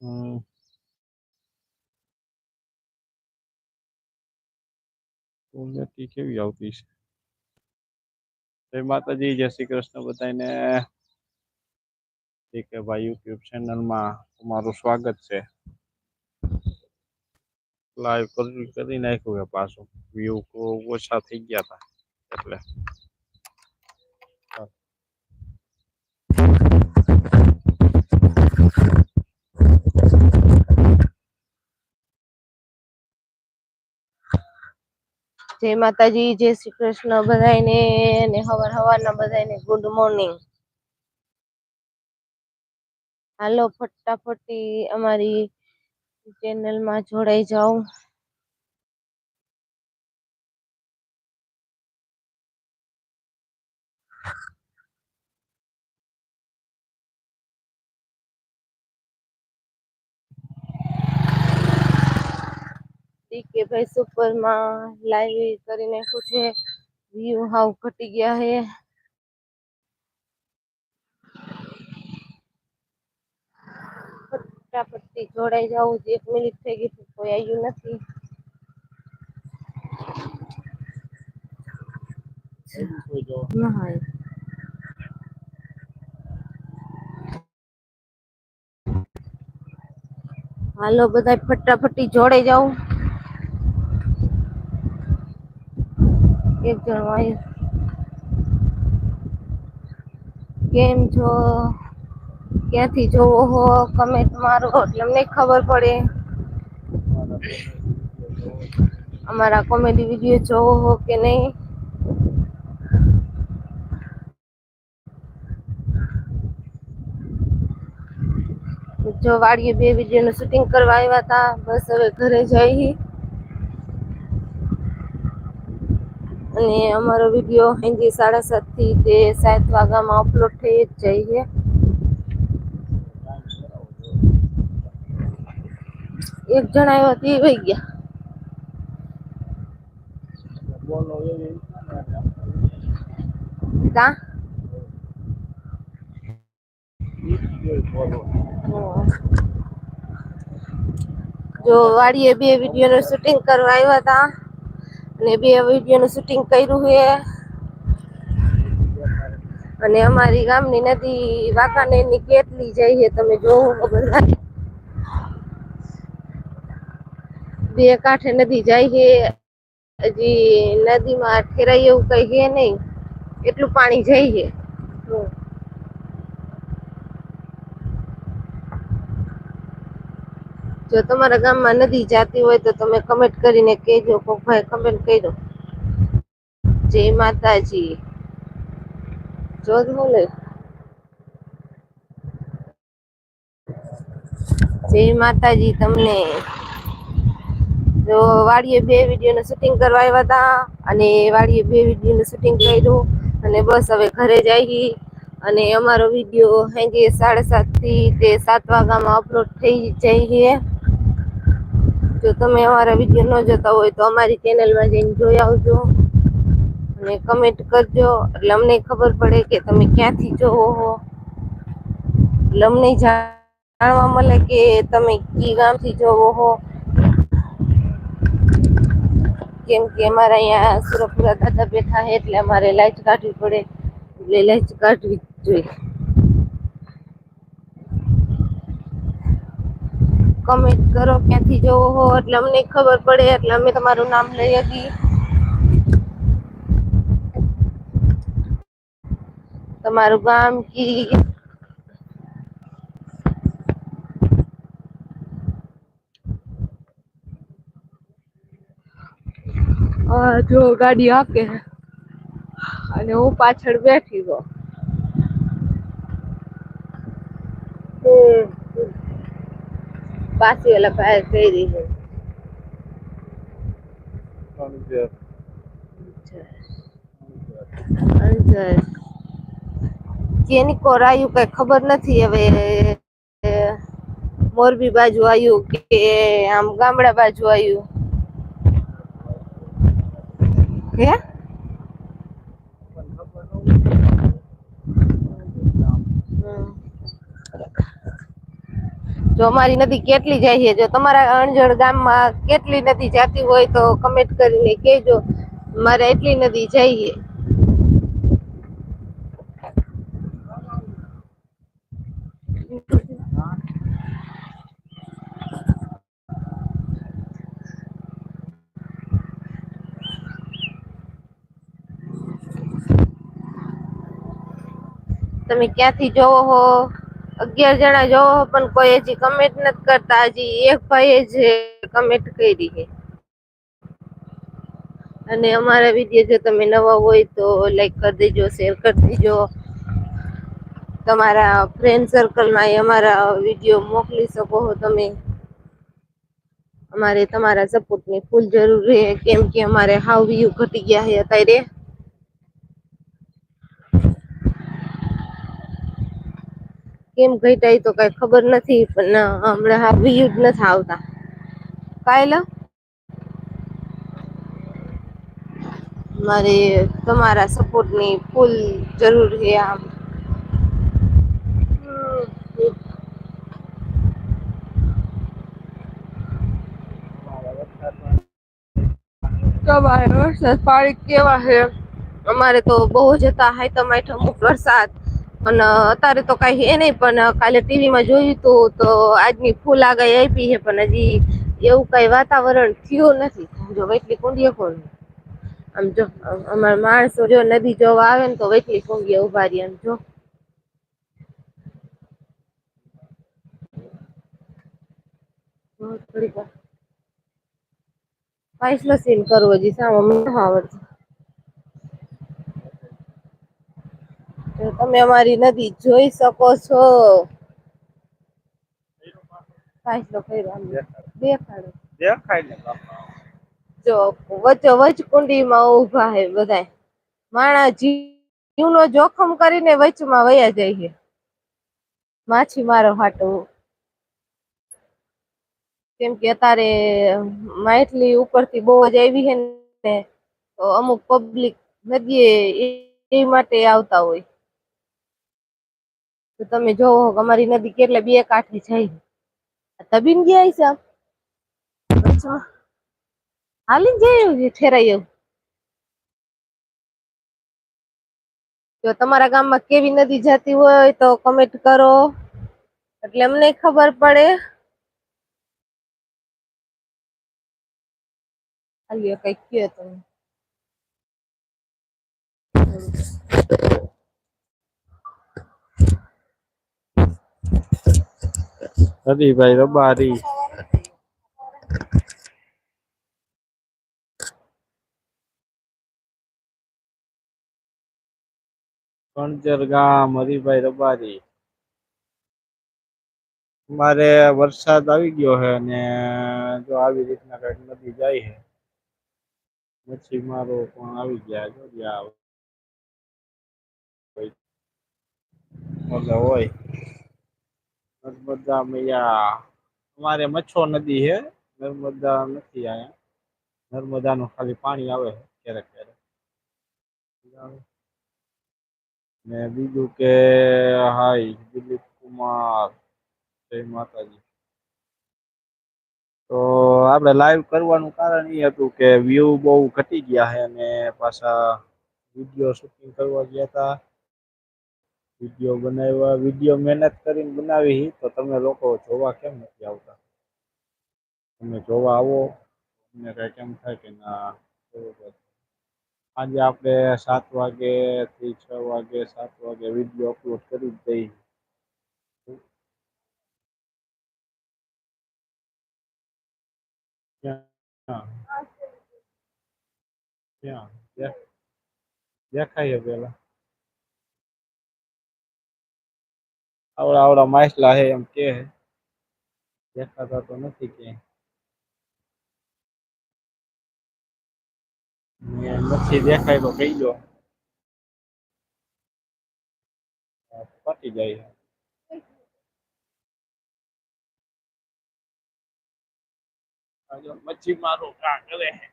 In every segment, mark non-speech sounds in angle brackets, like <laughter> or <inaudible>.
હમ. ઉન્નતિ કેવી આવતી છે જય માતાજી જય શ્રી કૃષ્ણ બધાને કે ભાઈ યુટ્યુબ ચેનલમાં તમારું સ્વાગત છે લાઈવ કરી કરી નાખ્યું પાછું વ્યૂ ઓછા થઈ ગયા હતા એટલે જય માતાજી, જય શ્રી કૃષ્ણ બધાને ને હવાર હવારના બધાને ગુડ મોર્નિંગ હાલો, ફટાફટી અમારી ચેનલમાં જોડાઈ જાઓ. કે ભાઈ સુપરમાં લાઈવ કરી નાખ્યું છે વ્યુ હાવ ઘટી ગયા હે ફટાફટથી જોડાઈ જાવું એક મિનિટ થઈ ગઈ છે કોઈ આવ્યું નથી આવી કોઈ જો ના હાલો બધા ફટાફટી જોડાઈ જાવ એક જણ વાય કેમ છો? ક્યાંથી જોવો હો? કમેન્ટ મારો, એટલે અમને ખબર પડે. અમારા કોમેડી વીડિયો જોવો હો કે નહીં? જો વાડીએ બે વિડીયોનું શૂટિંગ કરવા આવ્યા હતા, બસ હવે ઘરે જઈ. અને અમારો વીડિયો સાંજે સાડા સાતથી તે સાત વાગ્યામાં અપલોડ થઈ જ જઈએ એક જણા એવા તે વહી ગયા. જો વાડીએ બે વીડિયો નું શૂટિંગ કરવા આવ્યા હતા. અને બે વીડિયો નું શૂટિંગ કર્યું છે. અને અમારી ગામની નદી વાંકાનેરની કેટલી જાય છે તમે જોવો બધા બે કાંઠે નદી જાય છે. હજી નદીમાં ઠેરાય એવું કઈ છે નહીં. એટલું પાણી જાય છે. જો તમારા ગામમાં નદી જાતી હોય તો તમે કમેન્ટ કરીને કહેજો કોક ભાઈ કમેન્ટ કર્યો. જય માતાજી. જોધ બોલે. જય માતાજી તમને. જો વાડીએ બે વીડિયો નું શૂટિંગ કરવા આવ્યા હતા અને વાડીએ બે વિડીયોનું શૂટિંગ કર્યું અને બસ હવે ઘરે જઈ અને અમારો વીડિયો સાંજે સાડા સાતથી તે સાત વાગ્યામાં અપલોડ થઈ જાય જો તમે અમારા વીડિયો ન જોતા હોય તો અમારી ચેનલમાં જઈને જોઈ આવજો અને કમેન્ટ કરજો. એટલે અમને ખબર પડે કે તમે ક્યાંથી જોવો હો એટલે અમને જાણવા મળે કે તમે કી ગામથી જોવો હો કેમ કે અમારા અહીંયા સુરપુરા દાદા બેઠા છે એટલે અમારે લાઈટ કાઢવી પડે. એટલે લાઈટ કાઢવી જોઈએ. કમેન્ટ કરો ક્યાંથી જોવો હો એટલે અમને ખબર પડે એટલે અમે તમારું નામ લઈ શકીએ તમારું ગામ કી? જો ગાડી આપે અને હું પાછળ બેઠી છું. પાછી ઓલા ભાઈ કહી રહી છે. અણજર અંદર જેની કોર આવ્યું કઈ ખબર નથી હવે. મોરબી બાજુ આવ્યું કે આમ ગામડા બાજુ આવ્યું હે હમ. જો અમારી નદી કેટલી જાય છે, જો તમારા અણજણ ગામમાં કેટલી નદી જાતી હોય તો કમેન્ટ કરીને કહેજો. મારે એટલી નદી જાય છે. તમે ક્યાંથી જોવો હો? અગિયાર જણા જોવો પણ કોઈ હજી કમેન્ટ નથી કરતા. હજી એક ભાઈએ જ કમેન્ટ કરી છે. અને અમારા વીડિયો જો તમે નવા હોય તો લાઈક કરી દેજો શેર કરી દેજો. તમારા ફ્રેન્ડ સર્કલમાં અમારા વીડિયો મોકલી શકો તમે. અમારે તમારા સપોર્ટની ફૂલ જરૂર છે. કેમ કે અમારે હાવ વ્યૂ ઘટી ગયા છે અત્યારે. કેમ ઘટાય તો કઈ ખબર નથી પણ હમણાં હાવ વ્યૂ જ નથી આવતા. કાયલા? મારે તમારા સપોર્ટની ફૂલ જરૂર છે આમ. તમારે વરસાદ પાણી કેવા છે? અમારે તો બહુ જ હતા હાઈતમ અમુક વરસાદ. અને અત્યારે તો કઈ હે નહીં, પણ કાલે ટીવીમાં જોયું હતું તો આજની ફૂલ આગળ આપી છે, પણ હજી એવું કઈ વાતાવરણ થયું નથી. જો વેટલી કુંડીએ કોણ આમ જો, અમારા માણસો જો નદી જોવા આવે ને તો વેટલી કુંડીએ ઊભા રહી, આમ જો. થોડીક વાર. ફાઈસલો સીન કરવો હજી સામો મને આવડતું. તો તમે અમારી નદી જોઈ શકો છો. ફાઈસલો કર્યો દેખાડો. દેખાય. જો વચ્ચો વચ કુંડીમાં ઊભા હે બધાય. માણા જીવનો જોખમ કરીને વચમાં વયા જાય છે. માછીમારો હાટો. કેમ કે અત્યારે માછલી ઉપરથી બહુ જ આવી છે ને તો અમુક પબ્લિક નદીએ એ માટે આવતા હોય. તો તમે જોવો અમારી નદી કેટલે બે કાંઠે જાય તબીન ગયા છે હાલીને જઈ છે ઠેરાઈ એવું. જો તમારા ગામમાં કેવી નદી જતી હોય તો કમેન્ટ કરો. એટલે અમને ખબર પડે. હાલ્યો કંઈક કયો તમે. હરીભાઈ રબારી કણજર ગામ હરિભાઈ રબારી મારે વરસાદ આવી ગયો છે અને જો આવી રીતના કંઈક નદી જાય છે મચ્છીમારો પણ આવી ગયા જો જ્યાં હોય ઓલા હોય નર્મદા મૈયા. અમારે મચ્છો નદી છે. નર્મદા નથી અહીંયા. નર્મદાનું ખાલી પાણી આવે ક્યારેક ક્યારેક. ને બીજું કે, હાય, દિલીપ કુમાર. જય માતાજી. તો આપણે લાઈવ કરવાનું કારણ એ હતું કે વ્યૂ બહુ ઘટી ગયા છે અને પાછા વીડિયો શૂટિંગ કરવા ગયા હતા. વીડિયો બનાવ્યા, વીડિયો મહેનત કરીને બનાવી, તો તમે લોકો જોવા કેમ નથી આવતા? તમે જોવા આવો તમને કંઈક કેમ થાય કે ના? આજે આપણે સાત વાગે થી છ વાગે, સાત વાગે વીડિયો અપલોડ કરી જ દઈ દેખાય પેલા આવડા આવડા માછલા હે એમ કે હે. દેખાતા તો નથી ક્યાંય ને નથી દેખાય તો કહી દો પતી જાય આ જો મચ્છી મારો કા કરે હે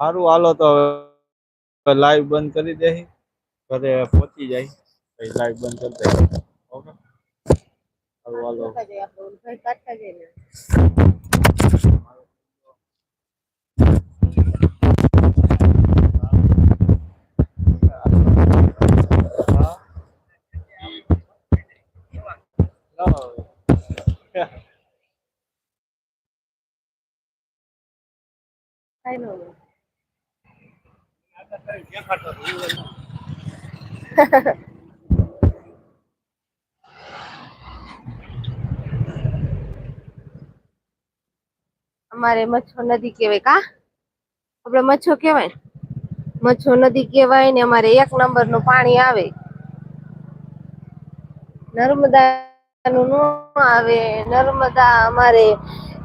સારું હાલો તો લાઈવ બંધ કરી દે ઘરે પહોંચી જાય. પછી લાઈવ બંધ કરી દે ઓકે? સારું હાલો ને કાંઈ ન હોય. <laughs> અમારે મચ્છો નદી કહેવાય કા? આપણે મચ્છો કહેવાય? મચ્છો નદી કહેવાય ને અમારે એક નંબરનું પાણી આવે. નર્મદા નું આવે. નર્મદા અમારે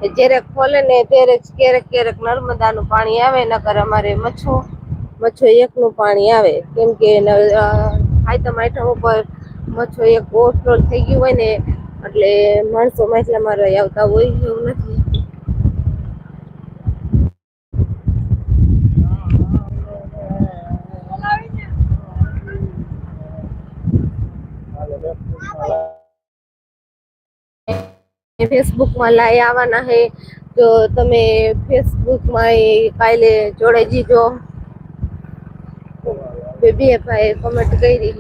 જ્યારે ખોલે ને ત્યારે જ ક્યારેક ક્યારેક નર્મદા નું પાણી આવે, નકર અમારે મચ્છો મચ્છો એક નું પાણી આવે. કેમ કે આઈટમ આઈટમ ઉપર મચ્છો એક ઓવરફ્લો થઈ ગયું હોય ને, એટલે માણસો એટલા મારે આવતા હોય એવું નથી. ફેસબુક માં લાઈ આવવાના હે, તો તમે ફેસબુકમાં એ કાલે જોડાઈ જીજો. બેબી ભાઈ કમેન્ટ કરી.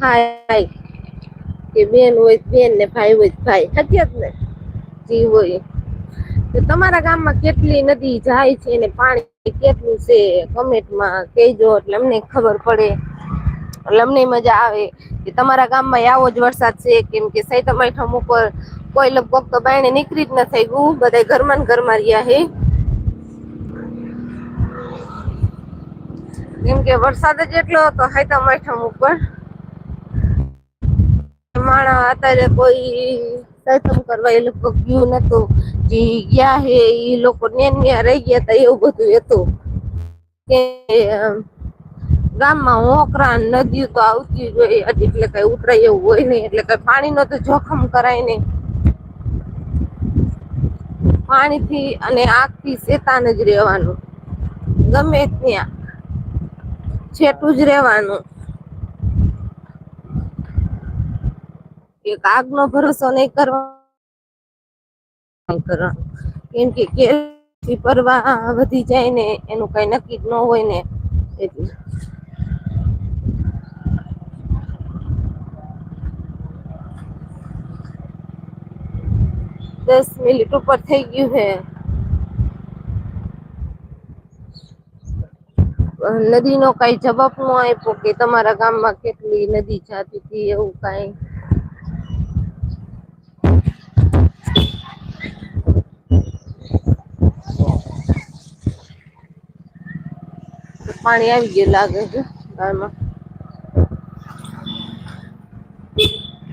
હાય કે બેન હોય બેન ને ભાઈ હોય ભાઈ. જ ને. જી હોય. તો તમારા ગામમાં કેટલી નદી જાય છે ને પાણી કેટલું છે? કમેન્ટમાં કહેજો એટલે અમને ખબર પડે. એટલે અમને મજા આવે, કે તમારા ગામમાં આવો જ વરસાદ છે, કેમ કે સૈતમ આઠમ ઉપર કોઈ લગભગ તો બાયણે નીકળી જ ન થઈ ગયું બધા ઘરમાં ને ઘરમાં રહ્યા હે. કેમ કે વરસાદ જ એટલો હતો સૈતમ આઠમ ઉપર. માણા અત્યારે કોઈ સૈતમ કરવા એ લગભગ ગયું નતું, જે ગયા હે એ લોકો નેન રહી ગયા હતા એવું બધું હતું. કે ગામમાં હોકરા ને નદીઓ તો આવતી જ હોય એટલે કઈ ઉતરાય એવું હોય નહીં, એટલે કઈ પાણીનો તો જોખમ કરાય નહીં. પાણીથી અને આગથી શેતાન જ રહેવાનું. ગમે ત્યાં છેટું જ રહેવાનું. એક આગનો ભરોસો નહીં કરવાનો. કરવાનો કેમ કે કેવી પરવા વધી જાય ને, એનું કઈ નક્કી જ ન હોય ને. એટલે દસ મિનિટ ઉપર થઈ ગયું છે નદી નો કઈ જવાબ નો આપ્યો કે તમારા ગામમાં કેટલી નદી જાતી હતી એવું કઈ પાણી આવી ગયું લાગે છે ગામમાં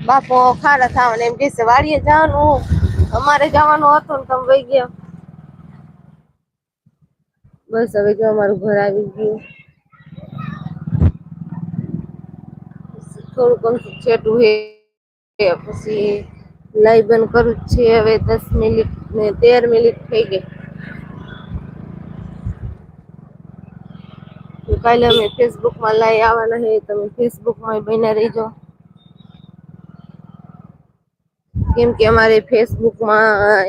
બાપો ખાડા થવાને એમ કહેશે વાડીએ જવાનું અમારે જવાનું હતું ને તમે વહી ગયા. બસ હવે જો અમારું ઘર આવી ગયું. થોડુંક અમથું છેટું હે, પછી લાઈ બંધ કરું જ છે. હવે દસ મિનિટ ને તેર મિનિટ થઈ ગઈ. કાલે અમે ફેસબુકમાં લાઈ આવવાના છે તમે ફેસબુકમાં બન્યા રહીજો. કેમ કે અમારે ફેસબુકમાં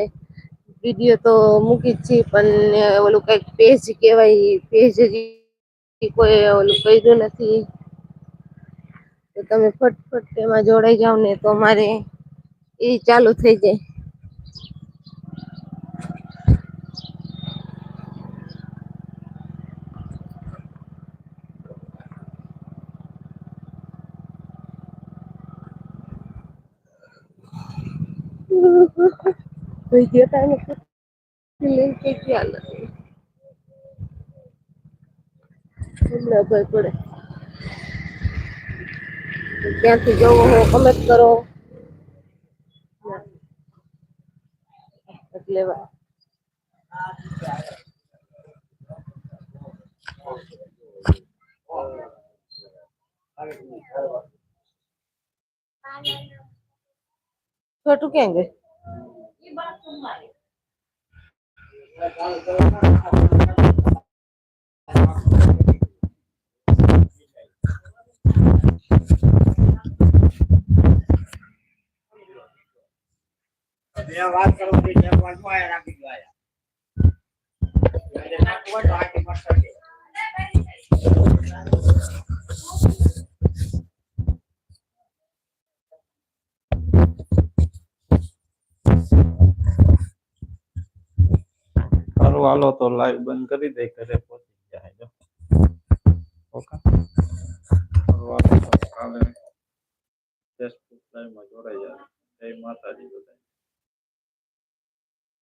વીડિયો તો મૂકી જ છે પણ ઓલું કંઈક પેજ કહેવાય પેજ કોઈ ઓલું કહ્યું નથી. તો તમે ફટફટ એમાં જોડાઈ જાવ ને તો અમારે એ ચાલુ થઈ જાય. કોઈ દેતા નથી લઈને કઈ ખ્યાલ નથી હમણાં ભય પડે ક્યાંથી જવું હોય કમેન્ટ કરો એટલે વા- कहेंगे ક્યાં ગયું ત્યાં વાત કરવાની છે પણ આયા રાખી દો આયા. એટલે કોઈ હોય તો આથી સારું હાલો તો લાઈવ બંધ કરી દે, ઘરે પહોંચી જાય. ઓકે. ફેસબુક લાઈવમાં જોડાઈ જાય જય માતાજી બધા